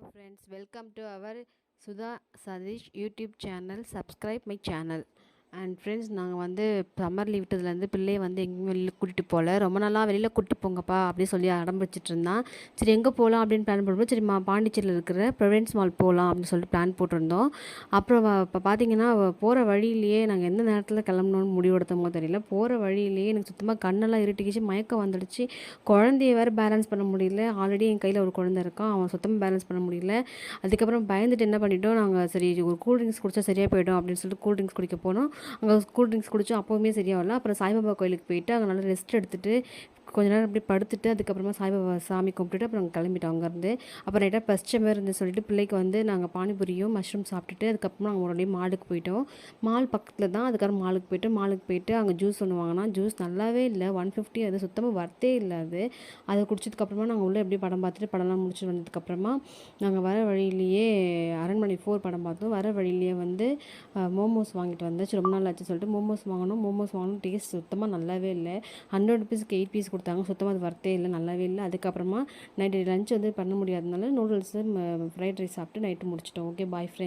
Hello friends welcome to our Sudha Satish YouTube channel. Subscribe my channel. And friends நாங்கள் வந்து summer leave விட்டதுலேருந்து பிள்ளையை வந்து எங்கேயும் வெளியில் கூட்டிகிட்டு போகல. ரொம்ப நாளாக வெளியில் கூட்டிட்டு போங்கப்பா அப்படின்னு சொல்லி அடம் இருந்தான். சரி எங்கே போகலாம் அப்படின்னு பிளான் பண்ணும்போது சரி மா பாண்டிச்சேரியில் இருக்கிற ப்ரொவின்ஸ் மால் போகலாம் அப்படின்னு சொல்லிட்டு பிளான் போட்டிருந்தோம். அப்புறம் இப்போ பார்த்தீங்கன்னா போகிற வழியிலேயே நாங்கள் எந்த நேரத்தில் கிளம்பணும்னு முடிவெடுத்தோமோ தெரியல. போகிற வழியிலேயே எனக்கு சுத்தமாக கண்ணெல்லாம் இருட்டிக்கிச்சு மயக்கம் வந்துடுச்சு. குழந்தைய வேறு பேலன்ஸ் பண்ண முடியல. ஆல்ரெடி என் கையில் ஒரு குழந்தை இருக்கான். அவன் சுத்தமாக பேலன்ஸ் பண்ண முடியல. அதுக்கப்புறம் பயந்துட்டு என்ன பண்ணிட்டோம்? நாங்கள் சரி ஒரு கூல் ட்ரிங்க்ஸ் குடிச்சா சரியாக போயிடும் அப்படின்னு சொல்லிட்டு கூல் ட்ரிங்க்ஸ் குடிக்க போனோம். அங்கே கூல் ட்ரிங்க்ஸ் குடித்தோம் அப்போவுமே சரியாக வரல. அப்புறம் சாய்பாபா கோயிலுக்கு போயிட்டு அங்கே நல்லா ரெஸ்ட் எடுத்துகிட்டு கொஞ்ச நேரம் அப்படியே படுத்துட்டு அதுக்கப்புறமா சாய்பாபா சாமி கும்பிட்டுட்டு அப்புறம் கிளம்பிட்டோம் அங்கேருந்து. அப்புறம் நைட்டாக பசிச்ச மாதிரி இருந்து சொல்லிட்டு பிள்ளைக்கு வந்து நாங்கள் பானிபூரியும் மஷ்ரூம் சாப்பிட்டுட்டு அதுக்கப்புறம் நாங்கள் உடனே மாலுக்கு போயிட்டோம். மால் பக்கத்தில் தான் அதுக்கப்புறம் மாலுக்கு போயிட்டு மாலுக்கு போயிட்டு அங்கே ஜூஸ் ஒன்று வாங்கினா ஜூஸ் நல்லாவே இல்லை. ஒன் ஃபிஃப்டி அது சுத்தமாக வர்த்தே இல்லை அது. அதை குடிச்சதுக்கப்புறமா நாங்கள் உள்ளே எப்படி படம் பார்த்துட்டு படம்லாம் முடிச்சுட்டு வந்ததுக்கப்புறமா நாங்கள் வர வழியிலேயே அரண்மனை ஃபோர் படம் பார்த்தோம். வர வழியிலேயே வந்து மோமோஸ் வாங்கிட்டு வந்தாச்சு. ரொம்ப நாள் ஆச்சு சொல்லிட்டு மோமோஸ் வாங்கணும் மோமோஸ் வாங்கணும் டேஸ்ட் சுத்தமாக நல்லாவே இல்லை. ஹண்ட்ரட் ருபீஸ்க்கு எயிட் பீஸ் கொடுத்தாங்க. சுத்தமாக அது வரத்தே இல்லை நல்லாவே இல்லை. அதுக்கப்புறமா நைட்டு லஞ்ச் வந்து பண்ண முடியாதனால நூடுல்ஸு ஃப்ரைட் ரைஸ் சாப்பிட்டு நைட்டு முடிச்சிட்டோம். Okay bye friend